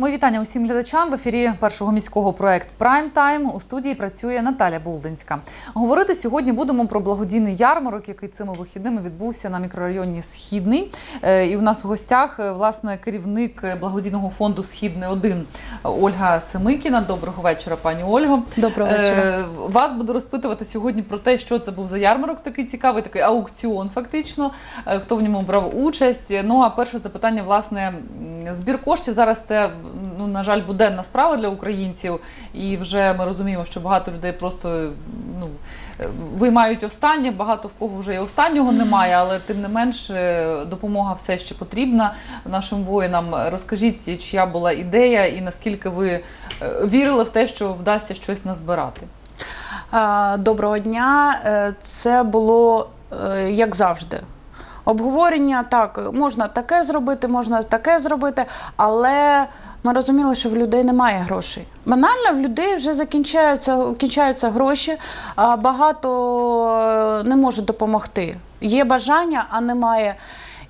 Мої вітання усім глядачам в ефірі першого міського проект Прайм Тайм. У студії працює Наталя Булдинська. Говорити сьогодні будемо про благодійний ярмарок, який цими вихідними відбувся на мікрорайоні Східний. Е, І в нас у гостях е, власне керівник благодійного фонду Східний 1 Ольга Семикіна. Доброго вечора, пані Ольго. Доброго вечора. Е, Вас буду розпитувати сьогодні про те, що це був за ярмарок такий цікавий, такий аукціон, фактично. Хто в ньому брав участь? Ну а перше запитання, власне, збір коштів зараз це ну на жаль буденна справа для українців, і вже ми розуміємо, що багато людей просто ну. Виймають останнє, багато в кого вже і останнього немає, але тим не менш е, допомога все ще потрібна нашим воїнам. Розкажіть, чия була ідея і наскільки ви е, вірили в те, що вдасться щось назбирати? Доброго дня. Е, Це було як завжди. Обговорення так, можна таке зробити, можна таке зробити, але ми розуміли, що в людей немає грошей. Банально в людей вже закінчаються, кінчаються гроші, а багато е, не можуть допомогти. Є бажання, а немає.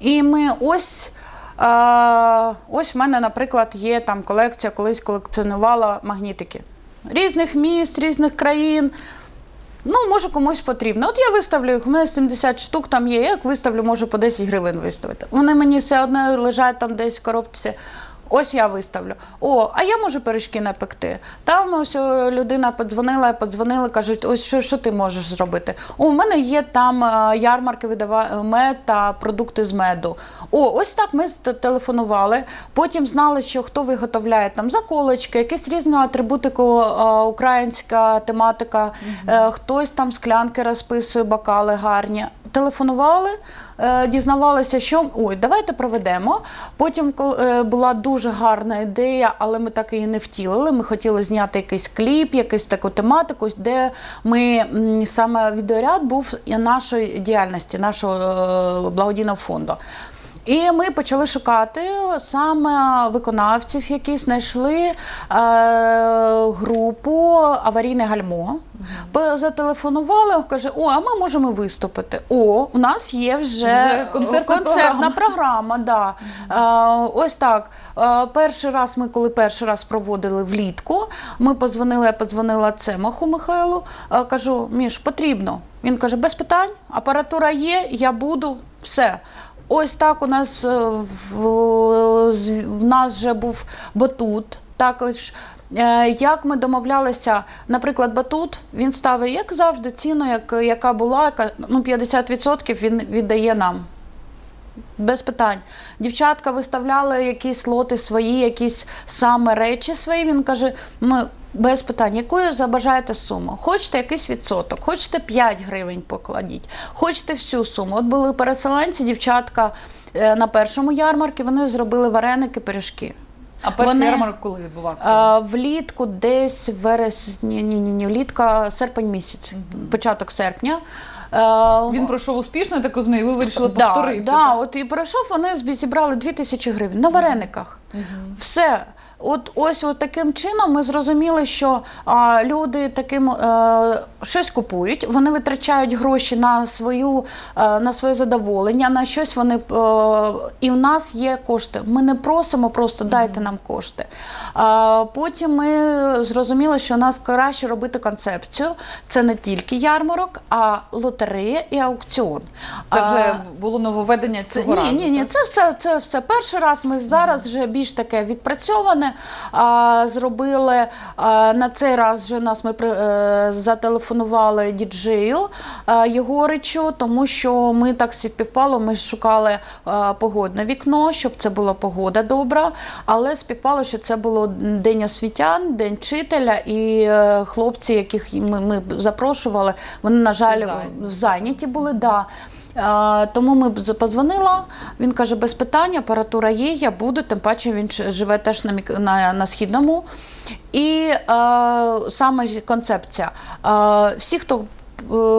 І ми ось. е, Ось в мене, наприклад, є там колекція, колись колекціонувала магнітики різних міст, різних країн. Ну, може, комусь потрібно. От я виставлю їх, у мене 70 штук там є, як виставлю, можу по 10 гривень виставити. Вони мені все одно лежать там десь в коробці. Ось я виставлю. О, а я можу пиріжки напекти. Там ось людина подзвонила, подзвонили, кажуть, ось що, що ти можеш зробити? О, у мене є там е, ярмарки видава мед та продукти з меду. О, ось так ми телефонували. Потім знали, що хто виготовляє там заколочки, якісь різну атрибутику, е, українська тематика, е, хтось там склянки розписує, бокали гарні. Телефонували, е, дізнавалися, що ой, давайте проведемо. Потім е, була дуже гарна ідея, але ми так її не втілили. Ми хотіли зняти якийсь кліп, якусь таку тематику, де ми саме відеоряд був нашої діяльності, нашого е, благодійного фонду. І ми почали шукати саме виконавців, які знайшли е, групу аварійне гальмо. Зателефонували, каже: О, а ми можемо виступити. О, у нас є вже, Вже концертна концертна програма. да. Е, ось так. Е, перший раз ми, коли перший раз проводили влітку, ми подзвонили, я подзвонила Цемаху Михайлу. е, кажу, Міш, потрібно. Він каже, без питань, апаратура є, я буду, все. Ось так у нас е, в, нас вже був батут. Також е, як ми домовлялися, наприклад, батут він ставить, як завжди, ціну, як, яка була, яка, ну, 50% він віддає нам. Без питань. Дівчатка виставляли якісь лоти свої, якісь саме речі свої. Він каже: ми без питань, якою забажаєте суму? Хочете якийсь відсоток, хочете 5 гривень покладіть, хочете всю суму. От були переселенці, дівчатка е, на першому ярмарку, вони зробили вареники, пиріжки. А перший Вони- ярмарок коли відбувався? А, влітку десь вересні, ні, ні, ні, влітка, серпень місяць, початок серпня. Е, Він пройшов успішно, я так розумію. Ви вирішили да, повторити. Да, так? от і пройшов, вони зібрали 2 тисячі гривень на варениках. Все. От ось от таким чином ми зрозуміли, що а, люди таким е, щось купують, вони витрачають гроші на свою е, на своє задоволення, на щось вони е, і в нас є кошти. Ми не просимо просто дайте нам кошти. А, потім ми зрозуміли, що у нас краще робити концепцію. Це не тільки ярмарок, а лотерея і аукціон. Це А, вже було нововведення цього ні, разу. ні, ні, так? це все, це все перший раз. Ми зараз вже більш таке відпрацьоване а, зробили. А, на цей раз вже нас ми при- е, зателефонували діджею е, Єгоричу, тому що ми так співпало, ми шукали е, погодне вікно, щоб це була погода добра. Але співпало, що це було день освітян, день вчителя, і е, хлопці, яких ми, ми запрошували, вони, на жаль, зайняті. зайняті були. Да. А, тому ми позвонила. Він каже, без питань, апаратура є, я буду. Тим паче він живе теж на, на, на східному. І е, саме концепція. Е, всі, хто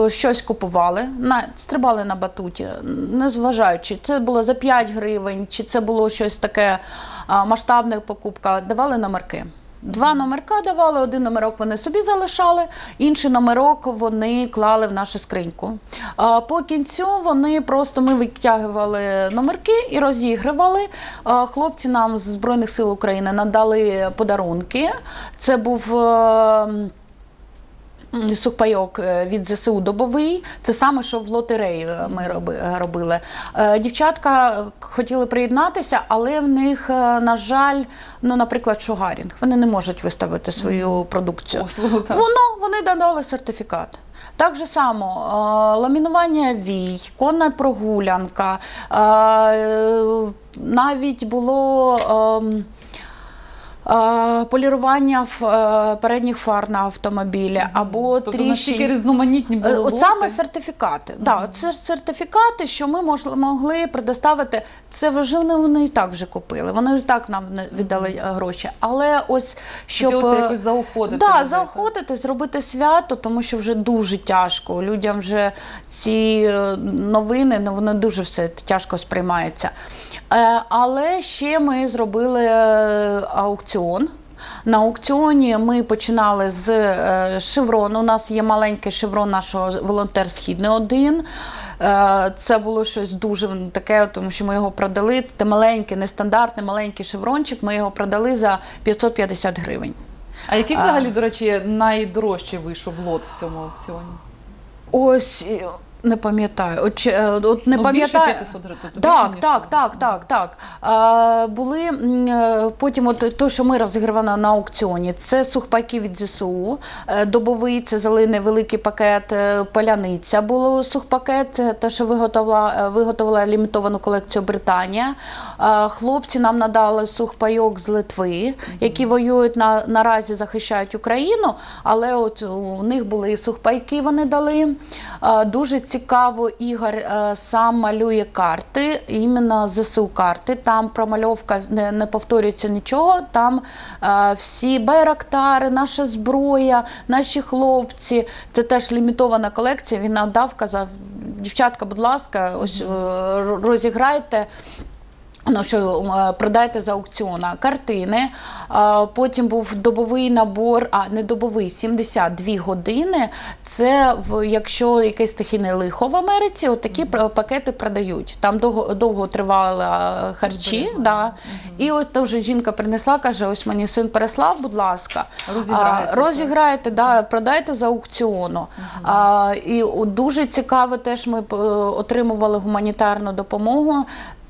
е, щось купували, на, стрибали на батуті, незважаючи, це було за 5 гривень, чи це було щось таке а, масштабне покупка, давали номерки. Два номерка давали, один номерок вони собі залишали, інший номерок вони клали в нашу скриньку. А по кінцю вони просто ми витягували номерки і розігрували. Хлопці нам з Збройних сил України надали подарунки. Це був. Сухпайок е, від ЗСУ добовий. Це саме, що в лотереї е, ми е, робили. Дівчатка хотіли приєднатися, але в них, на жаль, ну, наприклад, шугарінг. Вони не можуть виставити свою продукцію. Воно вони додали сертифікат. Так же само ламінування вій, конна прогулянка, навіть було. Полірування ф- е, передніх фар на автомобілі або Тобто тріщин. різноманітні були Е, лоти. саме сертифікати. Да, це сертифікати, що ми могли предоставити. Це вже вони, вони і так вже купили. Вони ж так нам віддали е, гроші. Але ось щоб Хотілося якось заохотити. Да, заохотити, зробити свято, тому що вже дуже тяжко. Людям вже ці новини ну, вони дуже все тяжко сприймаються. Але ще ми зробили е, аукціон. На аукціоні ми починали з е, шеврону. У нас є маленький шеврон нашого волонтер Східний один. Е, Це було щось дуже таке, тому що ми його продали. Це маленький, нестандартний маленький шеврончик. Ми його продали за 550 гривень. А який взагалі, до речі, найдорожчий вийшов лот в цьому аукціоні? Ось не пам'ятаю. От, е, от не ну, більше пам'ятаю. 500 гривень. Тобто Так, більше, так, так, так, так. А, були е, потім, от то, що ми розігрували на аукціоні, це сухпайки від ЗСУ, е, добовий, це зелений великий пакет, паляниця. Було сухпакет, це те, що виготовила, виготовила лімітовану колекцію Британія. А, Хлопці нам надали сухпайок з Литви, які воюють на, наразі захищають Україну, але от у них були сухпайки, вони дали. А, Дуже цікаво, Ігор е, сам малює карти, іменно ЗСУ карти. Там промальовка не, не повторюється нічого. Там е, всі байрактари, наша зброя, наші хлопці. Це теж лімітована колекція. Він надав, казав, дівчатка, будь ласка, ось е, розіграйте. Ну, що е, продайте за аукціона картини. Потім був добовий набор, а не добовий 72 години. Це якщо якесь стихійне лихо в Америці, от такі пакети продають. Там довго, довго тривали харчі. Да. І от вже жінка принесла, каже: ось мені син переслав, будь ласка. Розіграйте, А, розіграйте, да, продайте за аукціону. А, і от дуже цікаво, теж ми е, отримували гуманітарну допомогу.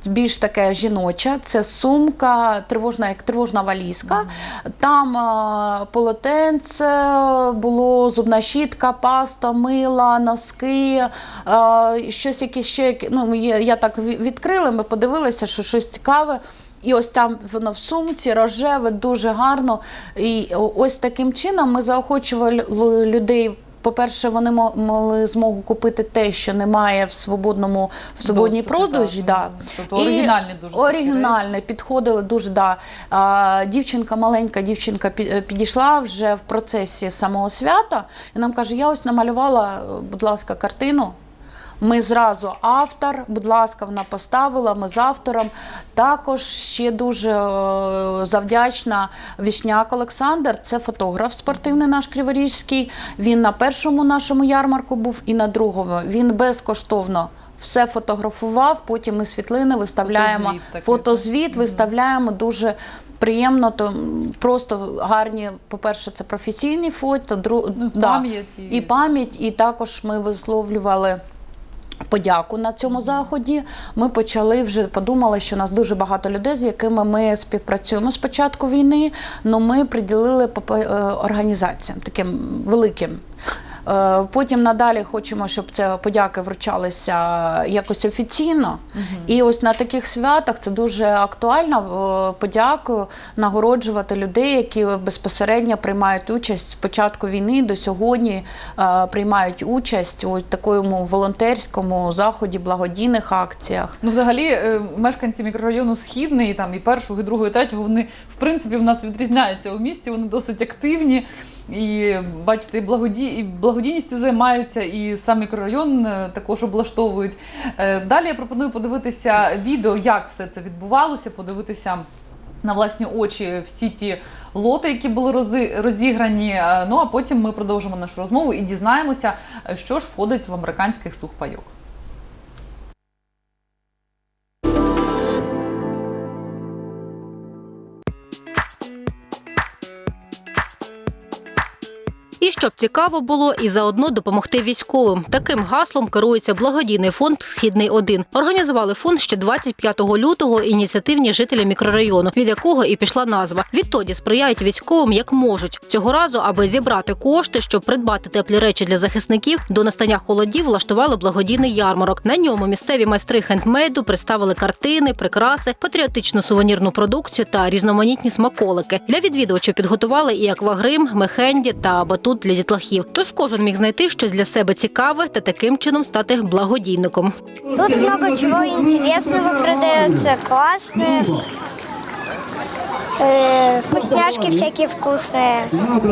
Більш таке жіноча, це сумка, тривожна, як тривожна валізка. Там е, полотенце було, зубна щітка, паста, мила, носки, е, щось якесь ще. Ну, я так відкрила, ми подивилися, що щось цікаве. І ось там воно в сумці, рожеве, дуже гарно. І ось таким чином ми заохочували людей. По-перше, вони мали змогу купити те, що немає в свободному в свободній Доступі, продажі. Да. Тобто тобто оригінальні дуже оригінальне підходили дуже. Да. А, дівчинка, маленька дівчинка пі- підійшла вже в процесі самого свята і нам каже: я ось намалювала, будь ласка, картину. Ми зразу автор, будь ласка, вона поставила. Ми з автором. Також ще дуже е, завдячна Вішняк Олександр. Це фотограф спортивний наш Криворізький. Він на першому нашому ярмарку був і на другому. Він безкоштовно. Все фотографував, потім ми світлини виставляємо. Фотозвіт Фотозвіт виставляємо дуже приємно. То просто гарні. По-перше, це професійні фото, дру... Ну, да. пам'ять і- і пам'ять, і також ми висловлювали. Подяку на цьому заході. Ми почали вже подумали, що у нас дуже багато людей, з якими ми співпрацюємо з початку війни. але ми приділили е, організаціям таким великим. Е, Потім надалі хочемо, щоб це подяки вручалися якось офіційно. І ось на таких святах це дуже актуально е, подякою нагороджувати людей, які безпосередньо приймають участь з початку війни до сьогодні, е, приймають участь у такому волонтерському заході, благодійних акціях. Ну, взагалі, мешканці мікрорайону Східний, там і першого, і другого, і третього, вони в принципі в нас відрізняються у місті. Вони досить активні. І бачите, і, благоді... і благодійністю займаються, і сам мікрорайон е, також облаштовують. Е, Далі я пропоную подивитися відео, як все це відбувалося, подивитися на власні очі всі ті лоти, які були розіграні. Е, Ну а потім ми продовжимо нашу розмову і дізнаємося, що ж входить в американських сухпайок. І щоб цікаво було, і заодно допомогти військовим. Таким гаслом керується благодійний фонд Східний 1 Організували фонд ще 25 лютого ініціативні жителі мікрорайону, від якого і пішла назва. Відтоді сприяють військовим як можуть. Цього разу, аби зібрати кошти, щоб придбати теплі речі для захисників, до настання холодів влаштували благодійний ярмарок. На ньому місцеві майстри хендмейду представили картини, прикраси, патріотичну сувенірну продукцію та різноманітні смаколики. Для відвідувачів підготували і аквагрим, мехенді та батут для дітлахів. Тож кожен міг знайти щось для себе цікаве та таким чином стати благодійником. Тут много чего интересного продается, классные. Э, вкусняшки всякие вкусные,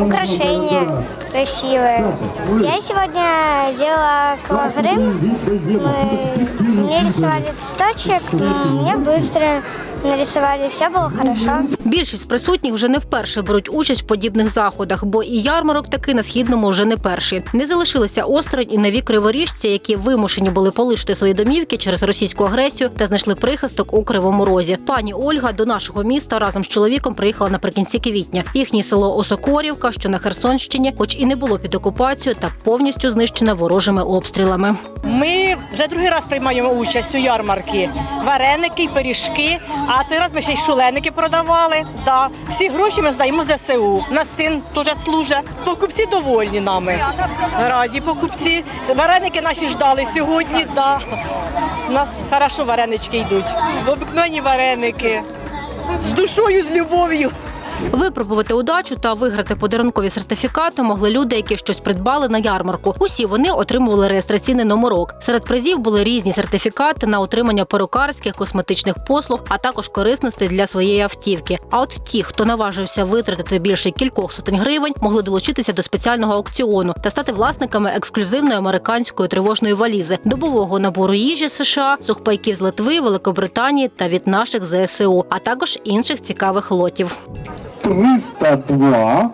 украшения красивые. Я сегодня делала аквагрим. Мы мне рисовали цветочек, но мне быстро нарисовали, все было хорошо. Більшість присутніх вже не вперше беруть участь в подібних заходах, бо і ярмарок таки на східному вже не перший. Не залишилися осторонь і нові криворіжці, які вимушені були полишити свої домівки через російську агресію та знайшли прихисток у кривому розі. Пані Ольга до нашого міста разом з чоловіком приїхала наприкінці квітня. Їхнє село Осокорівка, що на Херсонщині, хоч і не було під окупацією, та повністю знищене ворожими обстрілами. Ми вже другий раз приймаємо участь у ярмарки. Вареники, пиріжки, а той раз ми ще й шуленики продавали. Да. Всі гроші ми здаємо ЗСУ. Наш син теж служить. Покупці довольні нами. Раді покупці. Вареники наші ждали сьогодні. Да. У нас хорошо варенички йдуть. Обикновені вареники. З душою, з любов'ю. Випробувати удачу та виграти подарункові сертифікати могли люди, які щось придбали на ярмарку. Усі вони отримували реєстраційний номерок. Серед призів були різні сертифікати на отримання перукарських косметичних послуг, а також корисностей для своєї автівки. А от ті, хто наважився витратити більше кількох сотень гривень, могли долучитися до спеціального аукціону та стати власниками ексклюзивної американської тривожної валізи, добового набору їжі США, сухпайків з Литви, Великобританії та від наших ЗСУ, а також інших цікавих лотів. 302,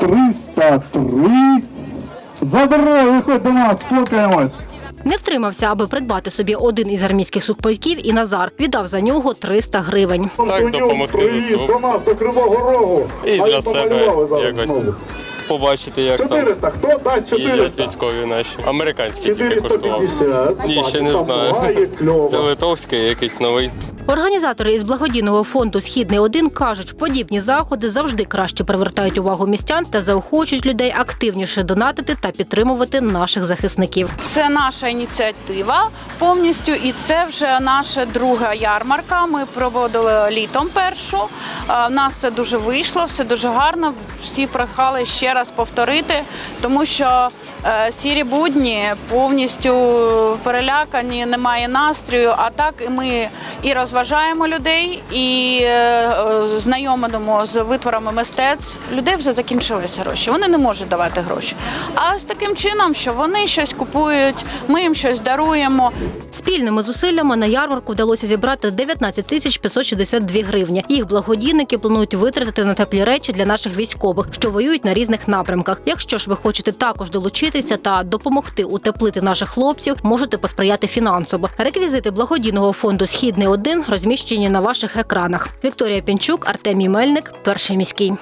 303. Забирай, виходь до нас, спокаємось. Не втримався, аби придбати собі один із армійських сухпайків, і Назар віддав за нього 300 гривень. Так, допомогти ЗСУ. до нас, до Кривого Рогу. І А для себе якось знову. Побачити, як там 400, хто дасть їдять 400? військові наші. Американські тільки коштували. 450. Ні, ще не Бачите, знаю. буває кльово. Це литовський, якийсь новий. Організатори із благодійного фонду Східний 1 кажуть, подібні заходи завжди краще привертають увагу містян та заохочують людей активніше донатити та підтримувати наших захисників. Це наша ініціатива повністю, і це вже наша друга ярмарка. Ми проводили літом першу. Е, В нас це дуже вийшло, все дуже гарно. Всі прохали ще раз повторити, тому що сірі будні повністю перелякані, немає настрою. А так ми і розважаємо людей, і е, е, знайомимо з витворами мистецтв. Людей вже закінчилися гроші. Вони не можуть давати гроші. А з таким чином, що вони щось купують, ми їм щось даруємо. Спільними зусиллями на ярмарку вдалося зібрати 19 тисяч 562 гривні. Їх благодійники планують витратити на теплі речі для наших військових, що воюють на різних напрямках. Якщо ж ви хочете також долучитися та допомогти утеплити наших хлопців, можете посприяти фінансово. Реквізити благодійного фонду Східний 1 розміщені на ваших екранах. Вікторія Пінчук, Артемій Мельник, перший міський.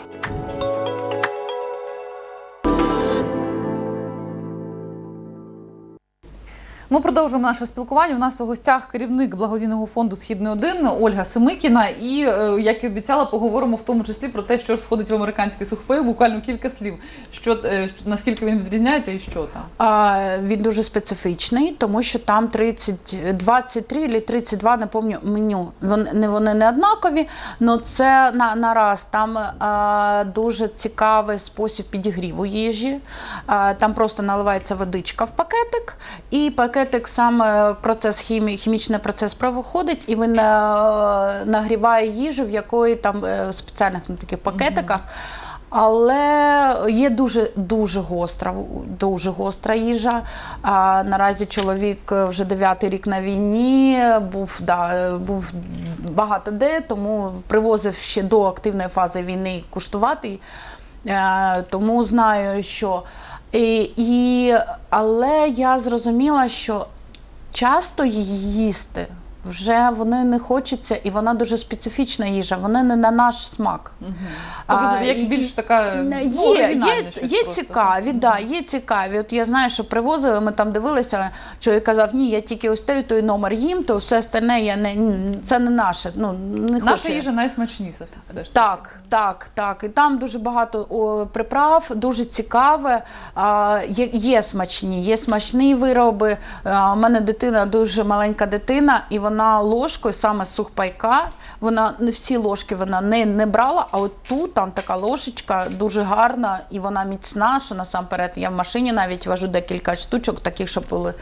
Ми продовжуємо наше спілкування. У нас у гостях керівник благодійного фонду Східний 1 Ольга Семикіна. І е, як і обіцяла, поговоримо в тому числі про те, що ж входить в американський сухпайок. Буквально кілька слів. Що, е, наскільки він відрізняється і що там. А, він дуже специфічний, тому що там 30, 23 чи 32, не пам'ятаю, меню. Вони вони не однакові, але це на, на раз. Там а, дуже цікавий спосіб підігріву їжі. А, там просто наливається водичка в пакетик, і пакетик саме процес хімі, хімічний процес проходить, і він е, нагріває їжу, в якої там е, в спеціальних ну, таких пакетиках. Але є дуже дуже гостра, дуже гостра їжа. А, наразі чоловік вже дев'ятий рік на війні, був, да, був багато де, тому привозив ще до активної фази війни куштувати. Е, тому знаю, що. І, і, але я зрозуміла, що часто її їсти вже вони не хочеться, і вона дуже специфічна їжа, вона не на наш смак. Тобто як і- більш така ну, Є, є, є цікаві, да, є цікаві. От я знаю, що привозили, ми там дивилися, чоловік казав, ні, я тільки ось той той номер їм, то все остальне я не це не наше. Ну не Наша хочу. їжа найсмачніша все ж. Так, так, так. І там дуже багато о, приправ, дуже цікаве. А, є, є смачні, є смачні вироби. А, у мене дитина дуже маленька дитина, і вона ложкою саме з сухпайка. Вона не всі ложки вона не, не брала, а от тут там така ложечка дуже гарна і вона міцна, що насамперед я в машині навіть вожу декілька штучок, таких, щоб були. Е,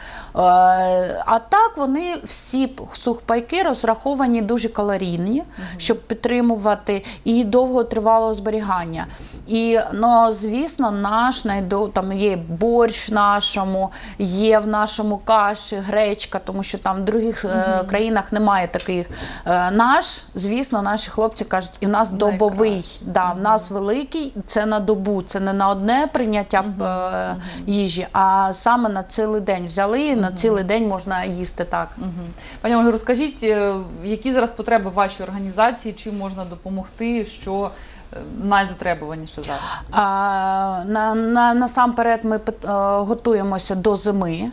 а так вони всі сухпайки розраховані дуже калорійні, щоб підтримувати і довготривалого зберігання. І ну, звісно, наш найдо там є борщ в нашому, є в нашому каші, гречка, тому що там в других е, країнах немає таких. Е, наш, звісно, наші хлопці кажуть, і в нас добовий. Да, в нас великий, це на добу, це не на одне прийняття е, їжі, а саме на цілий день взяли, і на цілий день можна їсти так. Пані Ольго, розкажіть, е, які зараз потреби вашої організації, чим можна допомогти, що найзатребуваніше зараз? А, на, на, насамперед ми е, готуємося до зими.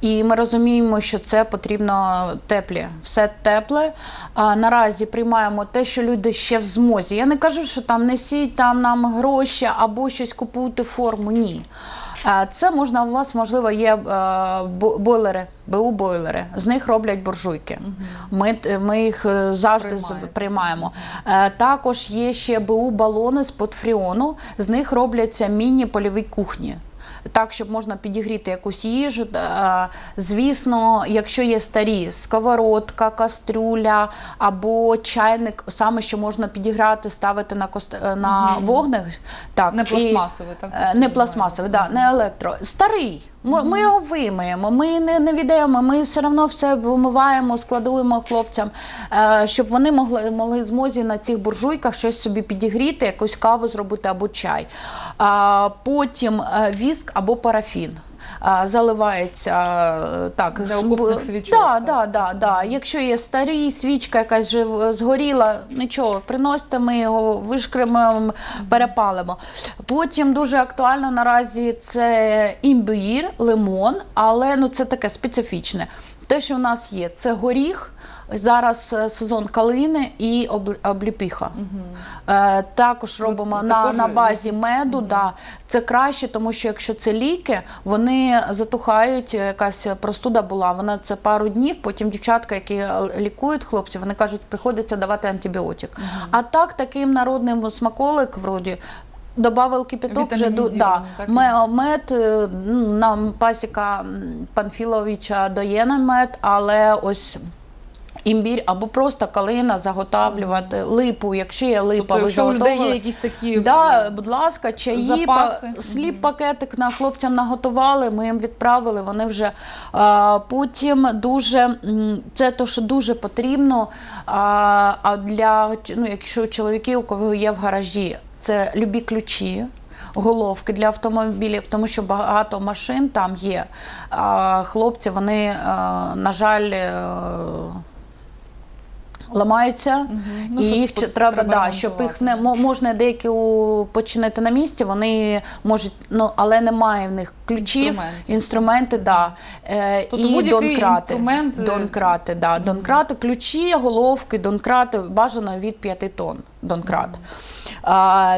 І ми розуміємо, що це потрібно теплі, все тепле. А наразі приймаємо те, що люди ще в змозі. Я не кажу, що там несіть там нам гроші або щось купувати форму. Ні. Це можна у вас, можливо, є е, бойлери, БУ бойлери. З них роблять буржуйки. Ми, ми їх е, завжди з- приймаємо. Е, Також є ще БУ балони з-под фріону. З них робляться міні-польові кухні. Так, щоб можна підігріти якусь їжу. Е, Звісно, якщо є старі сковородка, кастрюля або чайник, саме що можна підіграти, ставити на кост... е, на вогник. Так, Не пластмасовий, так? Е, Не пластмасовий, да, не електро. Старий. Ми, його вимиємо, ми не, не віддаємо, ми все одно все вимиваємо, складуємо хлопцям, щоб вони могли, могли змозі на цих буржуйках щось собі підігріти, якусь каву зробити або чай. А, потім віск або парафін. Заливається е, так, Для окопних свічок, Да, так, да, да, да. Якщо є старі, свічка якась вже згоріла, нічого, приносите, ми його вишкремимо, перепалимо. Потім дуже актуально наразі це імбір, лимон, але ну, це таке специфічне. Те, що в нас є, це горіх. Зараз е, сезон калини і обл- обліпіха. Е, також робимо на, також на базі якісь- меду. Да. Це краще, тому що якщо це ліки, вони затухають. е, Якась простуда була. Вона це пару днів. Потім дівчатка, які лікують хлопців, вони кажуть, приходиться давати антибіотик. А так, таким народним смаколик, вроді. Добавив кипяток вже до да. Мед ну, нам пасіка Панфіловича дає нам мед, але ось. Імбір або просто калина заготавлювати, липу, якщо є липа, Тобто, ви якщо заготовили. є якісь такі Да, будь ласка, чаї, Запаси. па- сліп пакетик на хлопцям наготували, ми їм відправили. Вони вже а, потім дуже це то, що дуже потрібно. А, а для ну, якщо чоловіки, у кого є в гаражі, це любі ключі. Головки для автомобілів, тому що багато машин там є. А хлопці, вони, на жаль, е, ламаються, угу. і ну, їх щоб треба, треба да, щоб їх не мо- можна деякі починити на місці, вони можуть, ну але немає в них ключів, інструменти, да. Е, Тобто і донкрати. інструмент, е, Донкрати, да. Донкрати, ключі, головки, донкрати, бажано від 5 тонн донкрат. А,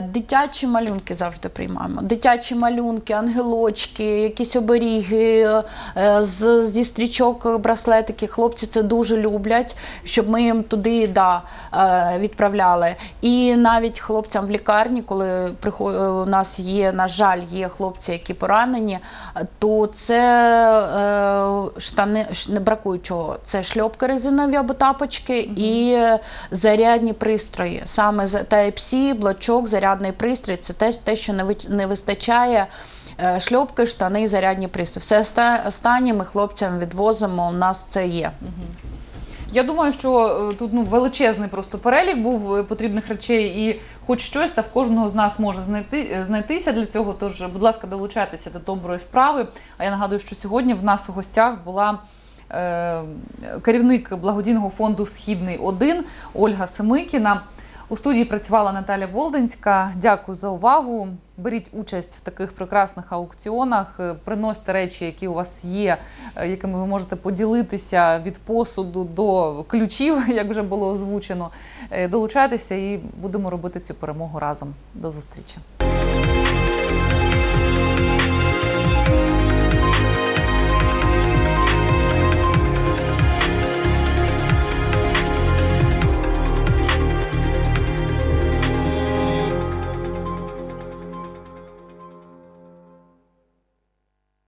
дитячі малюнки завжди приймаємо. Дитячі малюнки, ангелочки, якісь оберіги е, з, зі стрічок, браслетики. Хлопці це дуже люблять, щоб ми їм туди да, е, відправляли. І навіть хлопцям в лікарні, коли у нас є, на жаль, є хлопці, які поранені, то це е, штани не бракує чого. Це шльопки резинові або тапочки і зарядні пристрої. Саме за- Type-C, блочок, зарядний пристрій це теж те, що не вистачає. Е, Шльопки, штани, зарядні пристрої. Все останнє ми хлопцям відвозимо. У нас це є. Я думаю, що е, тут ну величезний просто перелік був е, потрібних речей, і хоч щось та в кожного з нас може знайти знайтися для цього. Тож, будь ласка, долучайтеся до доброї справи. А я нагадую, що сьогодні в нас у гостях була. Керівник благодійного фонду Східний 1 Ольга Семикіна. У студії працювала Наталя Волденська. Дякую за увагу. Беріть участь в таких прекрасних аукціонах, е, приносьте речі, які у вас є, е, якими ви можете поділитися від посуду до ключів, як вже було озвучено. Е, Долучайтеся і будемо робити цю перемогу разом. До зустрічі.